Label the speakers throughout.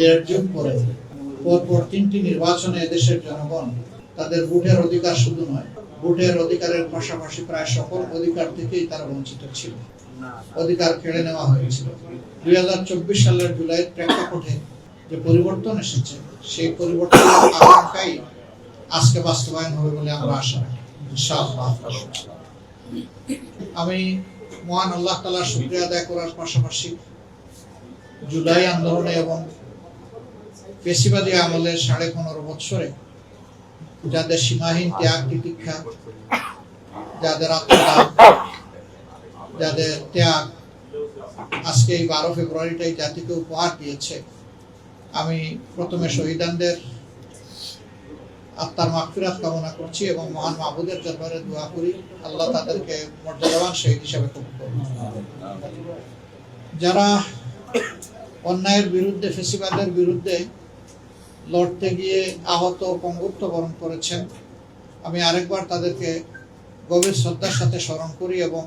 Speaker 1: দেড় যুগ পরে, পরপর তিনটি নির্বাচনে এদেশের জনগণ তাদের ভোটের অধিকার শুধু নয়, ভোটের অধিকারের পাশাপাশি প্রায় সকল অধিকার থেকেই তারা বঞ্চিত ছিল। অধিকার কেড়ে নেওয়া হয়েছিল। দুই হাজার চব্বিশ সালের জুলাইয়ের প্রেক্ষাপটে যে পরিবর্তন এসেছে, সেই পরিবর্তনের আকাঙ্ক্ষাই আজকে বাস্তবায়ন হবে বলে আমরা আশা রাখি। আমি মহান আল্লাহ তালার শুক্রিয়া আদায় করার পাশাপাশি জুলাই আন্দোলনে এবং পেশিবাদী আমলের সাড়ে পনেরো বৎসরে। যাদের সীমাহীন ত্যাগ, তিতিক্ষা, যাদের আত্মদান যাদের ত্যাগ, আজকে এই বারো ফেব্রুয়ারিটাই জাতিকে উপহার দিয়েছে। আমি প্রথমে শহীদানদের আত্মার মাগফিরাত কামনা করছি এবং মহান মাহবুদের দরবারে দোয়া করি। আল্লাহ তাদেরকে মর্যাদাবান শহীদ হিসাবে কবুল যারা অন্যায়ের বিরুদ্ধে, ফেসিবাদের বিরুদ্ধে লড়তে গিয়ে আহত পঙ্গুত্ব বরণ করেছেন। আমি আরেকবার তাদেরকে গভীর শ্রদ্ধার সাথে স্মরণ করি এবং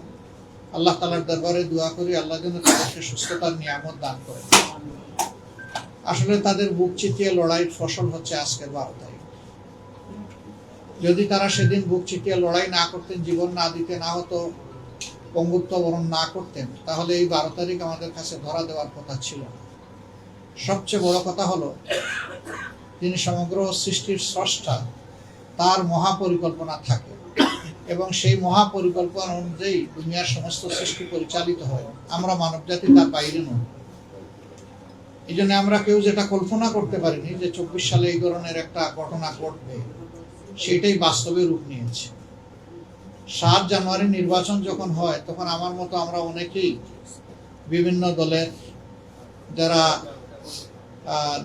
Speaker 1: আল্লাহ তালার দরবারে দোয়া করি, আল্লাহ যেন তাদেরকে সুস্থতার নিয়ামত দান করে। আসলে তাদের বুক চিতিয়ে লড়াইয়ের ফসল হচ্ছে আজকের বারো তারিখ যদি তারা সেদিন বুক চিতিয়ে লড়াই না করতেন, জীবন না দিতে না হতো পঙ্গুত্ব বরণ না করতেন, তাহলে এই বারো তারিখ আমাদের কাছে ধরা দেওয়ার কথা ছিল না। সবচেয়ে বড় কথা হলো তিনি সমগ্র সৃষ্টির স্রষ্টা, তার মহাপরিকল্পনা থাকে। এবং সেই মহাপরিকল্পনা অনুযায়ী দুনিয়ার সমস্ত সৃষ্টি পরিচালিত হয়। আমরা মানবজাতি তার বাইরে নই। এই জন্য আমরা কেউ যেটা কল্পনা করতে পারিনি যে চব্বিশ সালে এই ধরনের একটা ঘটনা ঘটবে, সেটাই বাস্তবে রূপ নিয়েছে। সাত জানুয়ারি নির্বাচন যখন হয়, তখন আমার মতো আমরা অনেকেই বিভিন্ন দলের যারা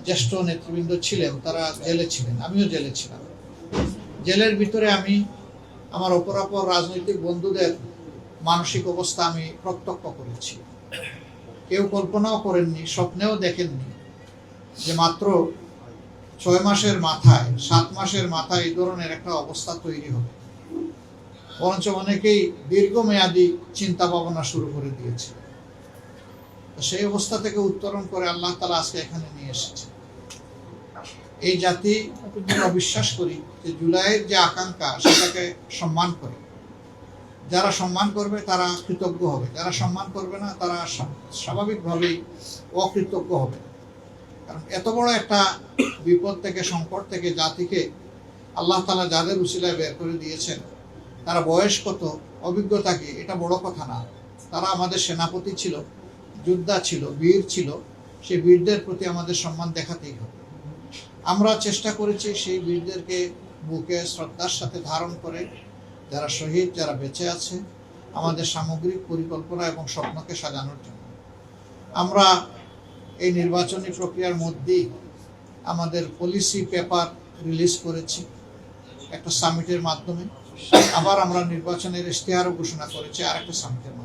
Speaker 1: জ্যেষ্ঠ নেতৃবৃন্দ ছিলেন, তারা জেলে ছিলেন, আমিও জেলে ছিলাম। জেলের ভিতরে আমি আমার অপরাপর রাজনৈতিক বন্ধুদের মানসিক অবস্থা আমি প্রত্যক্ষ করেছি। কেউ কল্পনাও করেননি, স্বপ্নেও দেখেননি যে মাত্র ছয় মাসের মাথায়, সাত মাসের মাথায় এই ধরনের একটা অবস্থা তৈরি হবে। বরঞ্চ অনেকেই দীর্ঘমেয়াদী চিন্তা ভাবনা শুরু করে দিয়েছে। সেই অবস্থা থেকে উত্তরণ করে আল্লাহ তালা আজকে এখানে নিয়ে এসেছে। এই জাতি বিশ্বাস করি যে জুলাইয়ের যে আকাঙ্ক্ষা, সেটাকে সম্মান করে। যারা সম্মান করবে, তারা কৃতজ্ঞ হবে। যারা সম্মান করবে না, তারা স্বাভাবিকভাবেই অকৃতজ্ঞ হবে। কারণ এত বড় একটা বিপদ থেকে, সংকট থেকে জাতিকে আল্লাহ তালা যাদের উসিলায় বের করে দিয়েছেন, তারা বয়স কত অভিজ্ঞতা কি, এটা বড় কথা না। তারা আমাদের সেনাপতি ছিল। যোদ্ধা ছিল, বীর ছিল, সেই বীরদের প্রতি আমাদের সম্মান দেখাতেই হবে। আমরা চেষ্টা করেছি সেই বীরদেরকে বুকে শ্রদ্ধার সাথে ধারণ করে যারা শহীদ, যারা বেঁচে আছে, আমাদের সামগ্রিক পরিকল্পনা এবং স্বপ্নকে সাজানোর জন্য। আমরা এই নির্বাচনী প্রক্রিয়ার মধ্যেই আমাদের পলিসি পেপার রিলিজ করেছি, একটা সামিটের মাধ্যমে। আবার আমরা নির্বাচনের ইশতেহারও ঘোষণা করেছি আর একটা সামিটের